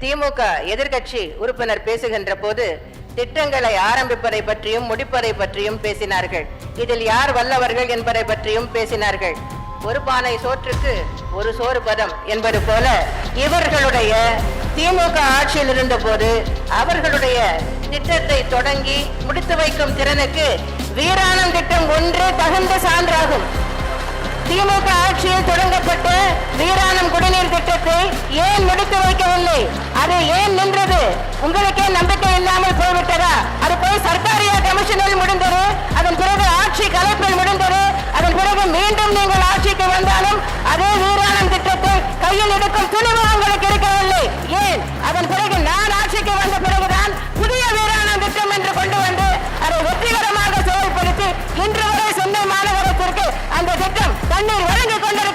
திமுக எதிர்கட்சி உறுப்பினர் பேசுகின்ற போது திட்டங்களை ஆரம்பிப்பதை பற்றியும் முடிப்பதை பற்றியும் பேசினார்கள். இதில் யார் வல்லவர்கள் என்பதை பற்றியும் பேசினார்கள். ஒரு பானை சோற்றுக்கு ஒரு சோறு பதம் என்பது போல இவர்களுடைய திமுக ஆட்சியில் இருந்த போது அவர்களுடைய திட்டத்தை தொடங்கி முடித்து வைக்கும் திறனுக்கு வீராணம் திட்டம் ஒன்றே தகுந்த சான்றாகும். திமுக ஆட்சியில் தொடங்கப்பட்ட வீராணம் குடிநீர் திட்டத்தை ஏன் முடித்து அது ஏன் நின்றது? உங்களுக்கே நம்பிக்கை இல்லாமல் போய்விட்டதா? அது போய் சர்க்காரிய கமிஷனில் முடிந்தது அதன் பிறகு ஆட்சி கலைப்பில் முடிந்தது அதன் பிறகு மீண்டும் நீங்கள் ஆட்சிக்கு வந்தாலும் அதே வீராணம் திட்டத்தை கையில் எடுக்கும் துணிவு உங்களுக்கு இருக்கவில்லை. ஏன்? அதன் பிறகு நான் ஆட்சிக்கு வந்த பிறகுதான் புதிய வீராணம் திட்டம் என்று கொண்டு வந்து அதை வெற்றிகரமாக செயல்படுத்தி இன்று வரை சென்னை மாநகரத்திற்கு அந்த திட்டம் தண்ணீர் வழங்கிக் கொண்டிருக்கிறது.